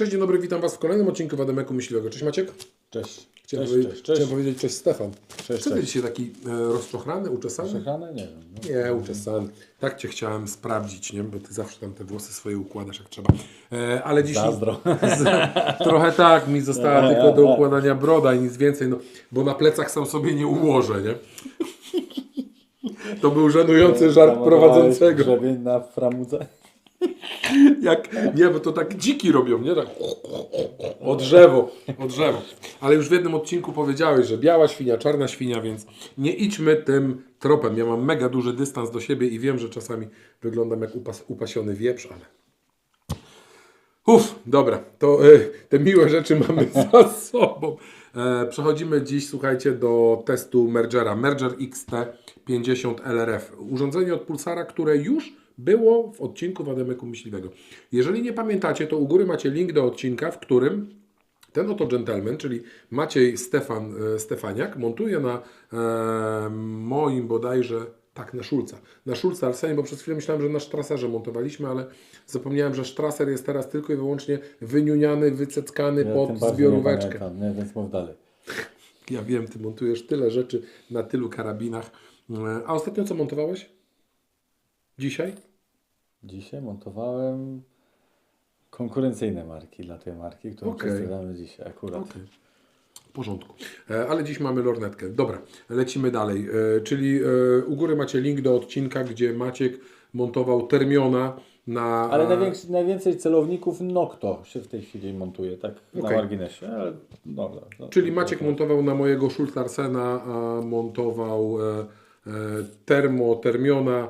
Cześć, dzień dobry, witam Was w kolejnym odcinku Wademeku Myśliwego. Cześć Maciek. Cześć. Chciałem, Cześć, powie- cześć, cześć. chciałem powiedzieć cześć Stefan. Cześć, Co ty dzisiaj taki e, rozczochrany, uczesany? Nie wiem. No. Nie, uczesany. Tak Cię chciałem sprawdzić, nie? Bo Ty zawsze tam te włosy swoje układasz jak trzeba. E, ale dzisiaj... Zazdro. Trochę tak, mi została tylko do układania broda i nic więcej, no, bo na plecach sam sobie nie ułożę, nie? To był żenujący żart prowadzącego. Grzebień na framudze? Jak, nie, bo to tak dziki robią, nie? Tak o drzewo, o drzewo. Ale już w jednym odcinku powiedziałeś, że biała świnia, czarna świnia, więc nie idźmy tym tropem. Ja mam mega duży dystans do siebie i wiem, że czasami wyglądam jak upas, upasiony wieprz, ale... Uff, dobra, to e, te miłe rzeczy mamy za sobą. E, przechodzimy dziś, słuchajcie, do testu Mergera. Merger XT50 LRF. Urządzenie od Pulsara, które już było w odcinku Wademeku Myśliwego. Jeżeli nie pamiętacie, to u góry macie link do odcinka, w którym ten oto gentleman, czyli Maciej Stefan, e, Stefaniak, montuje na e, moim bodajże, tak, na Szulca. Na Szulca Arsenie, bo przez chwilę myślałem, że na Strasserze montowaliśmy, ale zapomniałem, że Strasser jest teraz tylko i wyłącznie wyniuniany, wyceckany Ja pod zbioróweczkę. Nie pamiętam, nie, więc mów dalej. Ja wiem, ty montujesz tyle rzeczy na tylu karabinach. E, A ostatnio co montowałeś? Dzisiaj? Dzisiaj montowałem konkurencyjne marki dla tej marki, którą Okej. przedstawiamy dzisiaj akurat. Okej. W porządku. E, Ale dziś mamy lornetkę. Dobra, lecimy dalej. E, Czyli e, u góry macie link do odcinka, gdzie Maciek montował Termiona na... Ale największy, najwięcej celowników Nocto się w tej chwili montuje, tak na Okej. marginesie, ale dobra. No, Czyli Maciek to- montował na mojego Schultarsena, a montował termo Termiona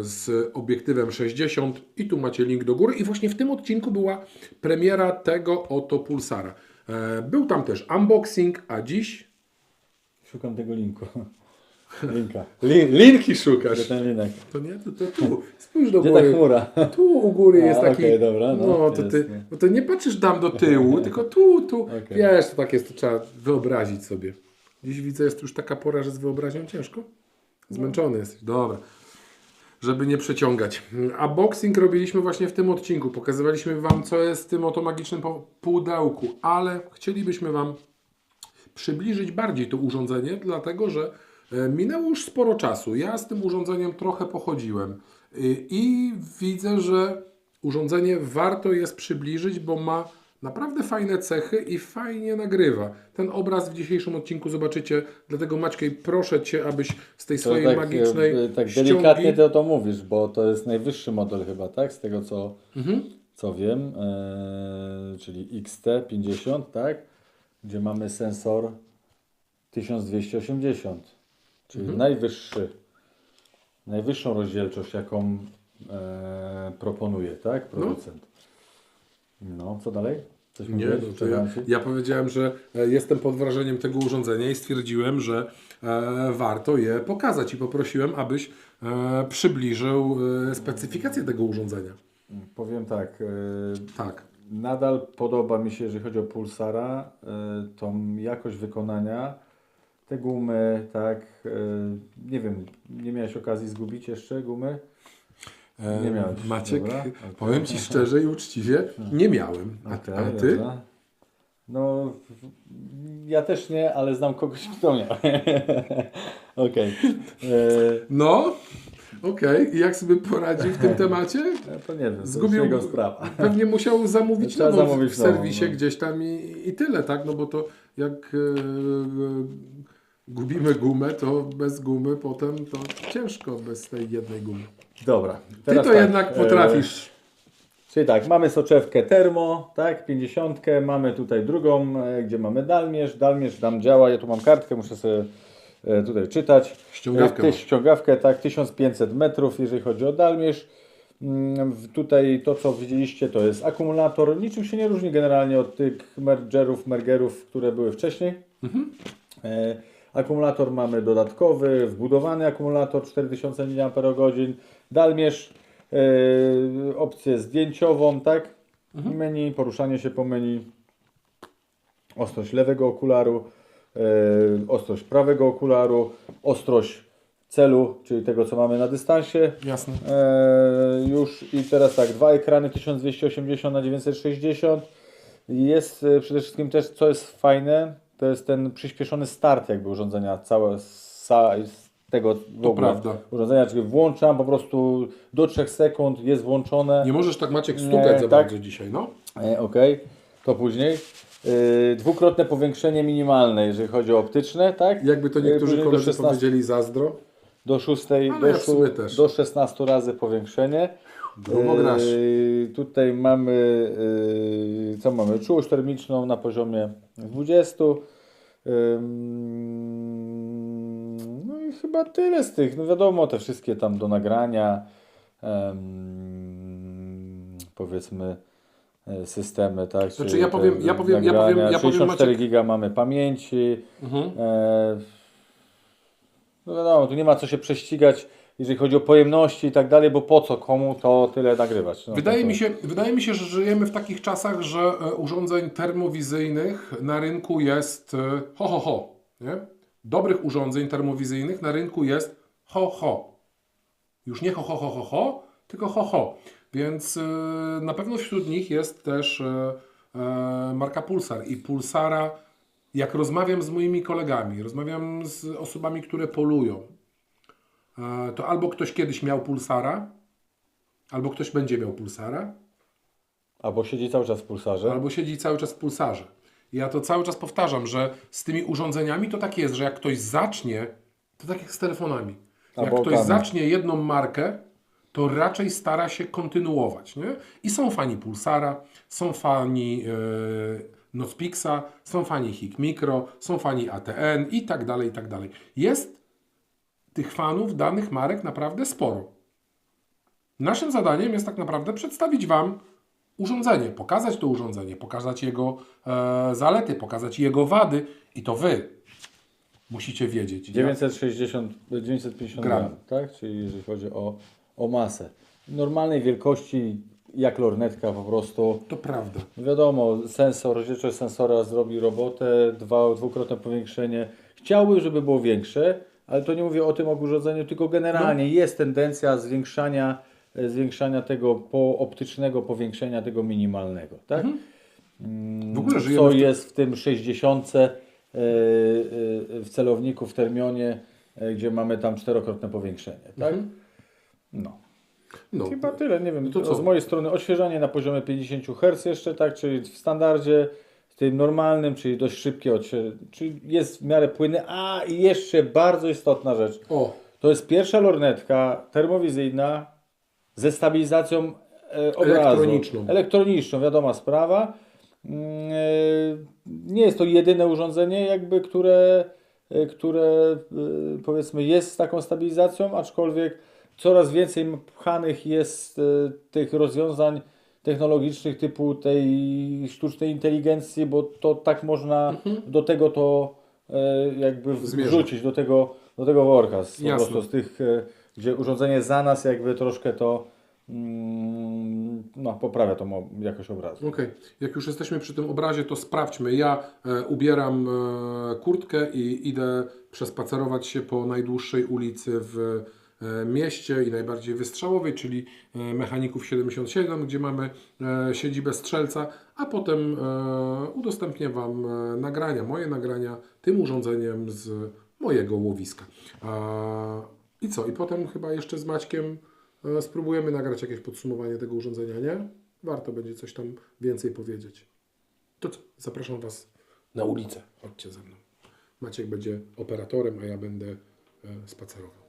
z obiektywem 60 i tu macie link do góry i właśnie w tym odcinku była premiera tego oto Pulsara. E, Był tam też unboxing, a dziś Szukam tego linku. Linka. Lin, linki szukasz. To nie, to, to tu. Spójrz do góry. Tu u góry A, jest taki. okej, dobra, no, no to ty, jasne. no to nie patrzysz tam do tyłu, tylko tu, tu. Okej. Wiesz, to tak jest, to trzeba wyobrazić sobie. Dziś widzę, jest już taka pora, że z wyobraźnią ciężko. Zmęczony jesteś. Dobra. Żeby nie przeciągać. A boxing robiliśmy właśnie w tym odcinku. Pokazywaliśmy Wam, co jest w tym oto magicznym pudełku, ale chcielibyśmy Wam przybliżyć bardziej to urządzenie, dlatego że e, minęło już sporo czasu. Ja z tym urządzeniem trochę pochodziłem Y, i widzę, że urządzenie warto jest przybliżyć, bo ma naprawdę fajne cechy i fajnie nagrywa. Ten obraz w dzisiejszym odcinku zobaczycie, dlatego Maćkej proszę Cię, abyś z tej To swojej tak, magicznej e, tak ściągi... delikatnie to, to mówisz, bo to jest najwyższy model chyba, tak? Z tego co, Mhm. co wiem, e, czyli XT50, tak? Gdzie mamy sensor 1280, czyli Mhm. najwyższy, najwyższą rozdzielczość, jaką e, proponuje, tak? Producent. No, co dalej? Coś Nie, mówiłeś? no to ja, ja powiedziałem, że e, jestem pod wrażeniem tego urządzenia i stwierdziłem, że e, warto je pokazać i poprosiłem, abyś e, przybliżył e, specyfikację tego urządzenia. Powiem tak, e, Tak. Nadal podoba mi się, jeżeli chodzi o Pulsara, y, tą jakość wykonania. Te gumy, tak, nie wiem, nie miałeś okazji zgubić jeszcze gumy? E, Nie miałeś, Maciek, dobra, okej. powiem Ci szczerze i uczciwie, nie miałem. A, Okej, a Ty? dobra. No, ja też nie, ale znam kogoś, kto miał. Okej. Y, No, okej. I jak sobie poradził w tym temacie? no to nie wiem, to Zgubił- jego sprawa. Pewnie musiał zamówić nową zamówić w nową, serwisie no. gdzieś tam i, i tyle, tak? No bo to jak e, e, gubimy gumę, to bez gumy potem to ciężko bez tej jednej gumy. Dobra. Ty to tak, jednak e, potrafisz. Czyli tak, mamy soczewkę termo, tak, 50, mamy tutaj drugą, e, gdzie mamy dalmierz, dalmierz tam działa, ja tu mam kartkę, muszę sobie e, tutaj czytać. Ściągawkę E, ty-. Ściągawkę, tak, 1500 metrów, jeżeli chodzi o dalmierz. Mm, Tutaj to, co widzieliście, to jest akumulator. Niczym się nie różni generalnie od tych mergerów, mergerów, które były wcześniej. E, Akumulator mamy dodatkowy, wbudowany akumulator 4000 mAh, dalmierz, e, opcję zdjęciową, tak? Menu, poruszanie się po menu, ostrość lewego okularu, e, ostrość prawego okularu, ostrość celu, czyli tego co mamy na dystansie. Jasne. E, już i teraz tak, dwa ekrany 1280 na 960. Jest e, przede wszystkim też, co jest fajne, to jest ten przyspieszony start jakby urządzenia całe z, tego To prawda. urządzenia, czyli włączam po prostu do 3 sekund, jest włączone. Nie możesz tak Maciek Nie, stukać za tak. bardzo dzisiaj, no. E, ok, to później. E, dwukrotne powiększenie minimalne, jeżeli chodzi o optyczne, tak? Jakby to E, niektórzy koledzy 16 powiedzieli zazdro. Do 6, Ale do, ja do 16 razy powiększenie. Grubo grasz. Yy, tutaj mamy, yy, co mamy? Czułość termiczną na poziomie 20. Ym, no i chyba tyle z tych. No wiadomo, te wszystkie tam do nagrania, powiedzmy e, systemy, tak? Znaczy, czyli ja powiem- ja powiem- ja powiem- ja powiem, 64 Maciek- giga mamy pamięci. Mhm. E, no wiadomo, tu nie ma co się prześcigać, jeżeli chodzi o pojemności i tak dalej, bo po co komu to tyle nagrywać. No, Wydaje to, mi, się, wydaje mi się, że żyjemy w takich czasach, że e, urządzeń termowizyjnych na rynku jest e, ho, ho, ho. Nie? Dobrych urządzeń termowizyjnych na rynku jest ho, ho. Już nie ho, ho, ho, ho, ho, tylko ho, ho. Więc e, na pewno wśród nich jest też marka Pulsar. I Pulsara, jak rozmawiam z moimi kolegami, rozmawiam z osobami, które polują, to albo ktoś kiedyś miał Pulsara, albo ktoś będzie miał Pulsara, Albo siedzi cały czas w pulsarze. albo siedzi cały czas w pulsarze. Ja to cały czas powtarzam, że z tymi urządzeniami to tak jest, że jak ktoś zacznie, to tak jak z telefonami. Jak Albo ktoś okami. zacznie jedną markę, to raczej stara się kontynuować. Nie? I są fani Pulsara, są fani e, Notpixa, są fani HIK Micro, są fani ATN i tak dalej, i tak dalej. Jest tych fanów danych marek naprawdę sporo. Naszym zadaniem jest tak naprawdę przedstawić Wam urządzenie, pokazać to urządzenie, pokazać jego e, zalety, pokazać jego wady i to Wy musicie wiedzieć. 960, 950 Gram. gram, tak? Czyli jeżeli chodzi o, o masę. Normalnej wielkości, jak lornetka po prostu. To prawda. Wiadomo, sensor, rozdzielczość sensora zrobi robotę, dwa, dwukrotne powiększenie. Chciałbym, żeby było większe, ale to nie mówię o tym urządzeniu, tylko generalnie No. jest tendencja zwiększania, e, zwiększania tego po, optycznego powiększenia tego minimalnego, tak? Mhm. Mm, W ogóle żyjemy Co w jest w tym 60 e, e, w celowniku w termionie, gdzie mamy tam czterokrotne powiększenie, tak? Mhm. No. No, Chyba tyle, nie wiem. No to co? Z mojej strony odświeżanie na poziomie 50 Hz jeszcze, tak, czyli w standardzie, tym normalnym, czyli dość szybkie czyli jest w miarę płynny. A i jeszcze bardzo istotna rzecz. o, To jest pierwsza lornetka termowizyjna ze stabilizacją e, obrazu. Elektroniczną. Elektroniczną, wiadoma sprawa. Mm, e, Nie jest to jedyne urządzenie, jakby, które, e, które e, powiedzmy jest z taką stabilizacją, aczkolwiek coraz więcej pchanych jest tych rozwiązań technologicznych typu tej sztucznej inteligencji, bo to tak można do tego to e, jakby wrzucić, do tego, do tego worka. Z, po prostu z tych, e, gdzie urządzenie za nas jakby troszkę to mm, no, poprawia tą o- jakość obrazu. okej. Jak już jesteśmy przy tym obrazie, to sprawdźmy. Ja e, ubieram e, kurtkę i idę przespacerować się po najdłuższej ulicy w mieście i najbardziej wystrzałowej, czyli e, Mechaników 77, gdzie mamy e, siedzibę strzelca, a potem e, udostępnię Wam e, nagrania, moje nagrania tym urządzeniem z mojego łowiska. I co? I potem chyba jeszcze z Maćkiem e, spróbujemy nagrać jakieś podsumowanie tego urządzenia, nie? Warto będzie coś tam więcej powiedzieć. To co? Zapraszam Was na ulicę. Chodźcie ze mną. Maciek będzie operatorem, a ja będę e, spacerował.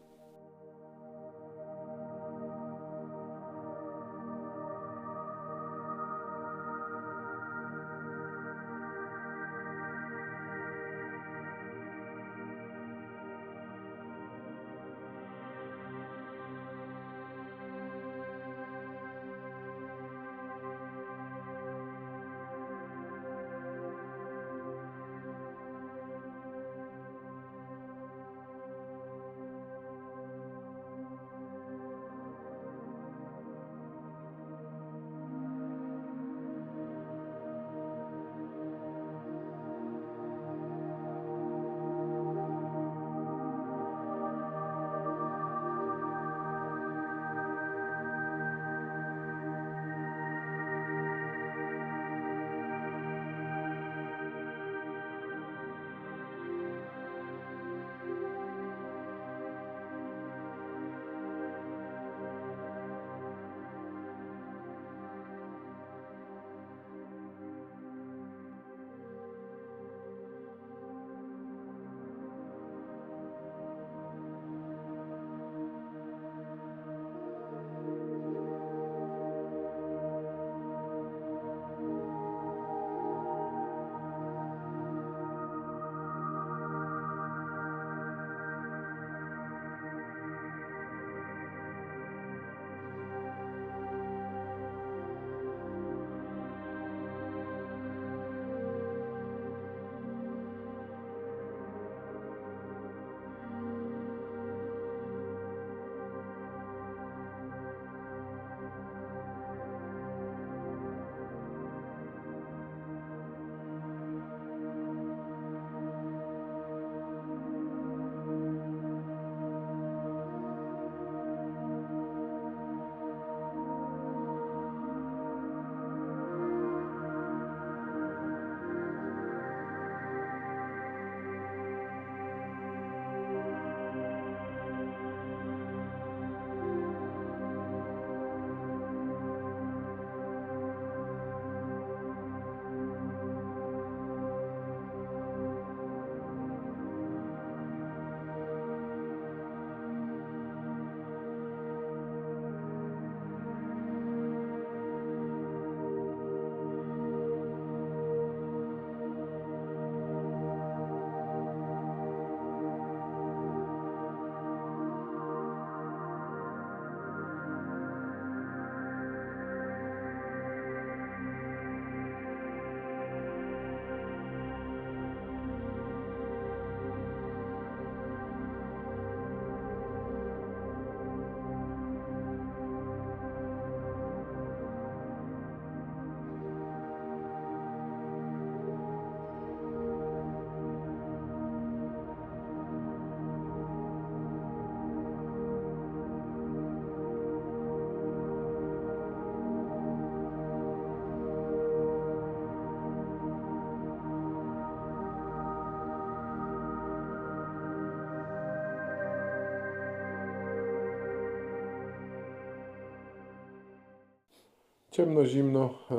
Ciemno, zimno, e,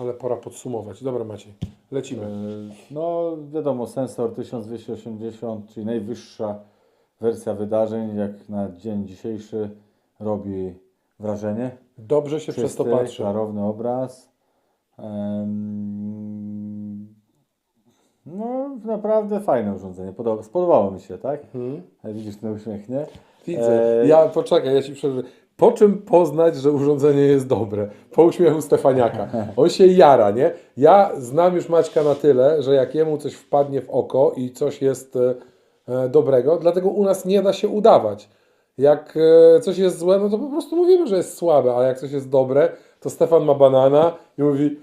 ale pora podsumować. Dobra Maciej, lecimy. E, No, wiadomo, sensor 1280, czyli najwyższa wersja wydarzeń, jak na dzień dzisiejszy robi wrażenie. Dobrze się przez to Czysty, patrzy. klarowny obraz. No, naprawdę fajne urządzenie. Podoba, spodobało mi się, tak? Mhm. Widzisz ten uśmiech, nie? Widzę. E, Ja poczekaj, ja ci przerwę. Po czym poznać, że urządzenie jest dobre? Po uśmiechu Stefaniaka. On się jara, nie? Ja znam już Maćka na tyle, że jak jemu coś wpadnie w oko i coś jest e, e, dobrego, dlatego u nas nie da się udawać. Jak coś jest złe, no to po prostu mówimy, że jest słabe, a jak coś jest dobre, to Stefan ma banana i mówi,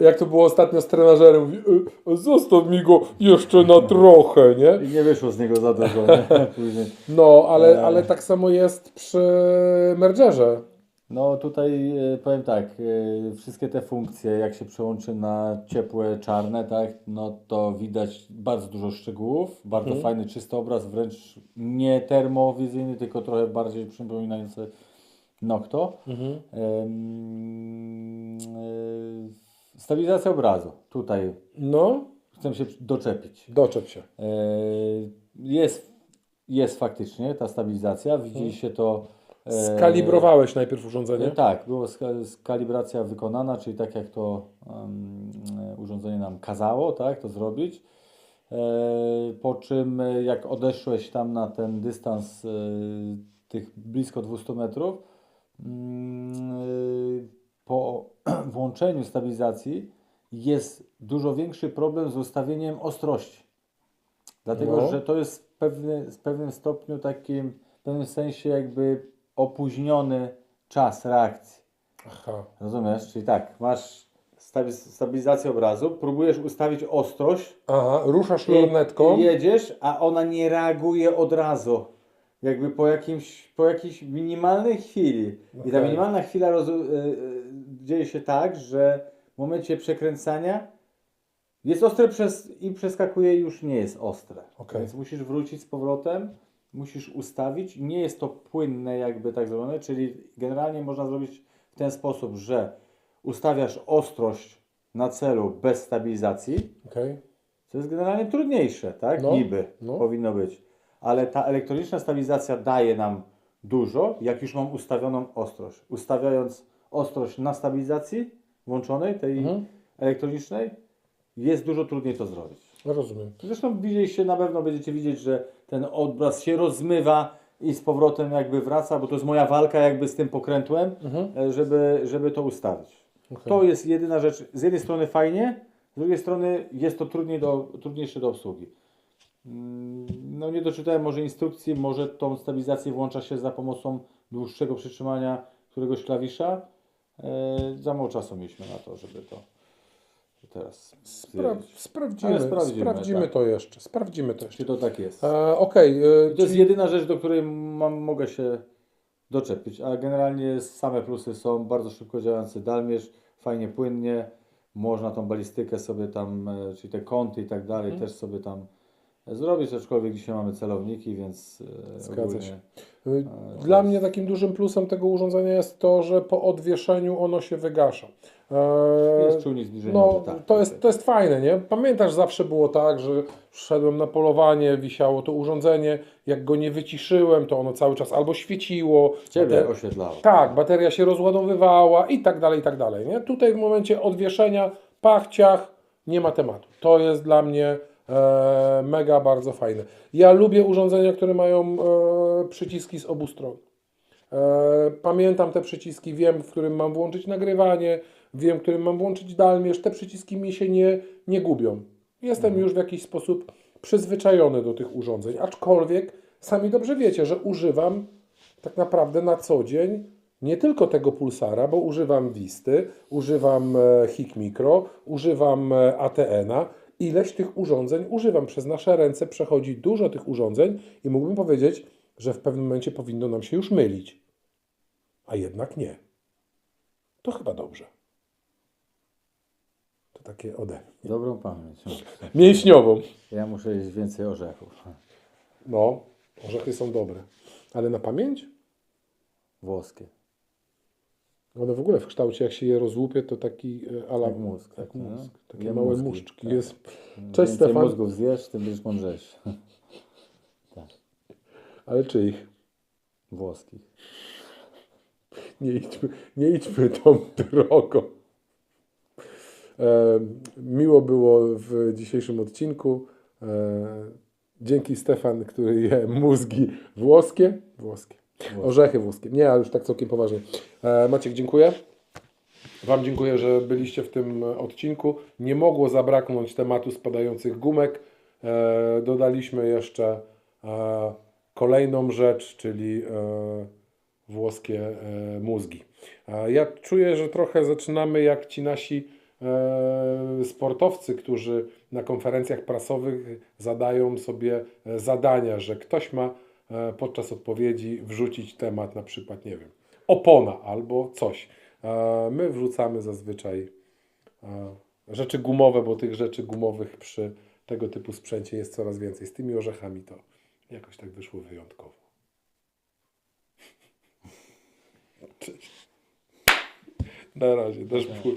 jak to było ostatnio z trenażerem, mówi, e, zostaw mi go jeszcze na trochę, nie? I nie wyszło z niego za dużo. Później. No, ale, E. ale tak samo jest przy mergerze. No tutaj e, powiem tak, e, wszystkie te funkcje, jak się przełączy na ciepłe, czarne, tak, no to widać bardzo dużo szczegółów, bardzo Mhm. fajny, czysty obraz, wręcz nie termowizyjny, tylko trochę bardziej przypominający Nocto. Mhm. E, Stabilizacja obrazu, tutaj No, chcę się doczepić. doczep się. E, Jest, jest faktycznie ta stabilizacja, widzieliście to... e, Skalibrowałeś najpierw urządzenie. E, Tak, była ska- skalibracja wykonana, czyli tak jak to em, e, urządzenie nam kazało, tak, to zrobić. E, po czym e, jak odeszłeś tam na ten dystans e, tych blisko 200 metrów, mm, e, po włączeniu stabilizacji jest dużo większy problem z ustawieniem ostrości. Dlatego, No. że to jest pewny, w pewnym stopniu takim, w pewnym sensie jakby opóźniony czas reakcji. Aha. Rozumiesz? Czyli tak, masz stabi- stabilizację obrazu, próbujesz ustawić ostrość, Aha, ruszasz lornetką. i jedziesz, a ona nie reaguje od razu. Jakby po, jakimś, po jakiejś minimalnej chwili. I ta minimalna chwila rozu- y, y, dzieje się tak, że w momencie przekręcania jest ostre przez, i przeskakuje już nie jest ostre. Okej. Więc musisz wrócić z powrotem, musisz ustawić. Nie jest to płynne jakby tak zrobione, czyli generalnie można zrobić w ten sposób, że ustawiasz ostrość na celu bez stabilizacji, Okej. co jest generalnie trudniejsze, tak? No, Niby no. powinno być. Ale ta elektroniczna stabilizacja daje nam dużo, jak już mam ustawioną ostrość. Ustawiając ostrość na stabilizacji włączonej, tej Mhm. elektronicznej, jest dużo trudniej to zrobić. Rozumiem. Zresztą widzieliście, na pewno będziecie widzieć, że ten obraz się rozmywa i z powrotem jakby wraca, bo to jest moja walka jakby z tym pokrętłem, Mhm. e, żeby, żeby to ustawić. Okej. To jest jedyna rzecz, z jednej strony fajnie, z drugiej strony jest to trudniej do, trudniejsze do obsługi. Mm, No nie doczytałem może instrukcji, może tą stabilizację włącza się za pomocą dłuższego przytrzymania któregoś klawisza. E, za mało czasu mieliśmy na to, żeby to teraz Spra- sprawdzimy, sprawdzimy, sprawdzimy, tak. to jeszcze. Sprawdzimy to jeszcze. Czy to tak jest? E, Okej, e, to jest jedyna rzecz, do której mam, mogę się doczepić, a generalnie same plusy są bardzo szybko działający dalmierz, fajnie płynnie, można tą balistykę sobie tam, e, czyli te kąty i tak dalej Mhm. też sobie tam zrobić, aczkolwiek dzisiaj mamy celowniki, więc e, Zgadza się. e, Dla mnie takim dużym plusem tego urządzenia jest to, że po odwieszeniu ono się wygasza. E, jest czujnik zbliżeniowy. No, tak, to, jest, to jest fajne, nie? Pamiętasz, zawsze było tak, że szedłem na polowanie, wisiało to urządzenie, jak go nie wyciszyłem, to ono cały czas albo świeciło, Ciebie bate- oświetlało. tak, bateria się rozładowywała i tak dalej, i tak dalej, nie? Tutaj w momencie odwieszenia, pach, ciach, nie ma tematu. To jest dla mnie mega bardzo fajne. Ja lubię urządzenia, które mają e, przyciski z obu stron. E, Pamiętam te przyciski, wiem, w którym mam włączyć nagrywanie, wiem, w którym mam włączyć dalmierz. Te przyciski mi się nie, nie gubią. Jestem już w jakiś sposób przyzwyczajony do tych urządzeń, aczkolwiek sami dobrze wiecie, że używam tak naprawdę na co dzień nie tylko tego pulsara, bo używam Wisty, używam e, HIK Micro, używam e, ATN-a. Ileś tych urządzeń używam. Przez nasze ręce przechodzi dużo tych urządzeń i mógłbym powiedzieć, że w pewnym momencie powinno nam się już mylić. A jednak nie. To chyba dobrze. To takie ode mnie. Dobrą pamięć. Mięśniową. Ja muszę jeść więcej orzechów. No, orzechy są dobre. Ale na pamięć? Włoskie. One w ogóle w kształcie, jak się je rozłupie, to taki e, ala Jak mózg, jak taki, no. mózg. Takie Jak małe mózgi, muszczki. tak. Jest. Cześć, więcej Stefan. mózgów zjesz, tym będziesz mądrzejszy. Ale czyich? Włoskich. Nie idźmy, nie idźmy tą drogą. E, miło było w dzisiejszym odcinku. E, dzięki Stefan, który je mózgi włoskie. Włoskie. Orzechy włoskie. Nie, ale już tak całkiem poważnie. E, Maciek, dziękuję. Wam dziękuję, że byliście w tym odcinku. Nie mogło zabraknąć tematu spadających gumek. E, dodaliśmy jeszcze e, kolejną rzecz, czyli e, włoskie e, mózgi. A ja czuję, że trochę zaczynamy jak ci nasi e, sportowcy, którzy na konferencjach prasowych zadają sobie e, zadania, że ktoś ma e, podczas odpowiedzi wrzucić temat, na przykład, nie wiem, opona albo coś. E, My wrzucamy zazwyczaj e, rzeczy gumowe, bo tych rzeczy gumowych przy tego typu sprzęcie jest coraz więcej. Z tymi orzechami to jakoś tak wyszło wyjątkowo. Cześć. Na razie, dasz pół.